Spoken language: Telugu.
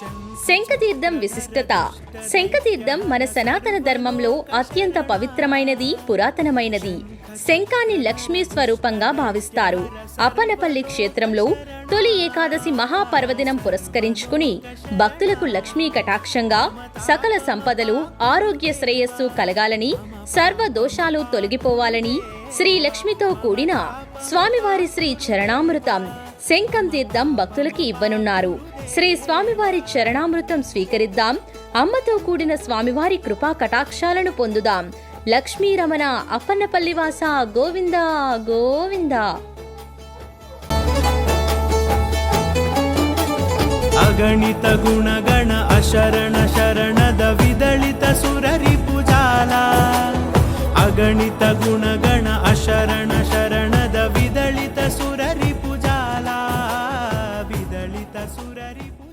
శంఖతీర్థం విశిష్టత. శంఖతీర్థం మన సనాతన ధర్మంలో అత్యంత పవిత్రమైనది పురాతనమైనది. శంఖాన్ని లక్ష్మీ స్వరూపంగా భావిస్తారు. అప్పనపల్లి క్షేత్రంలో తొలి ఏకాదశి మహాపర్వదినం పురస్కరించుకుని భక్తులకు లక్ష్మీ కటాక్షంగా సకల సంపదలు ఆరోగ్య శ్రేయస్సు కలగాలని సర్వ దోషాలు తొలగిపోవాలని శ్రీ లక్ష్మితో కూడిన స్వామివారి శ్రీ చరణామృతం శంఖం తీర్థం భక్తులకి ఇవ్వనున్నారు. ಶ್ರೀ ಸ್ವಾಮಿವಾರಿ ಚರಣಾಮೃತ ಸ್ವೀಕರಿದ್ದ. ಅಮ್ಮತೋ ಕೂಡಿನ ಸ್ವಾಮಿವಾರಿ ಕೃಪಾ ಕಟಾಕ್ಷಾಲನು ಪೊಂದುದ. ಲಕ್ಷ್ಮೀ ರಮಣ, ಅಪ್ಪನ ಪಲ್ಲಿವಾಸ, ಗೋವಿಂದ ಗೋವಿಂದ. ಅಗಣಿತ ಗುಣಗಣ, ಅಶರಣ ಶರಣದ ವಿದಳಿತ ಸುರರಿ ಪುಜಾಲ ಅಗಣಿತ ಗುಣಗಣ, ಅಶರಣ ಶರಣ Asuraripu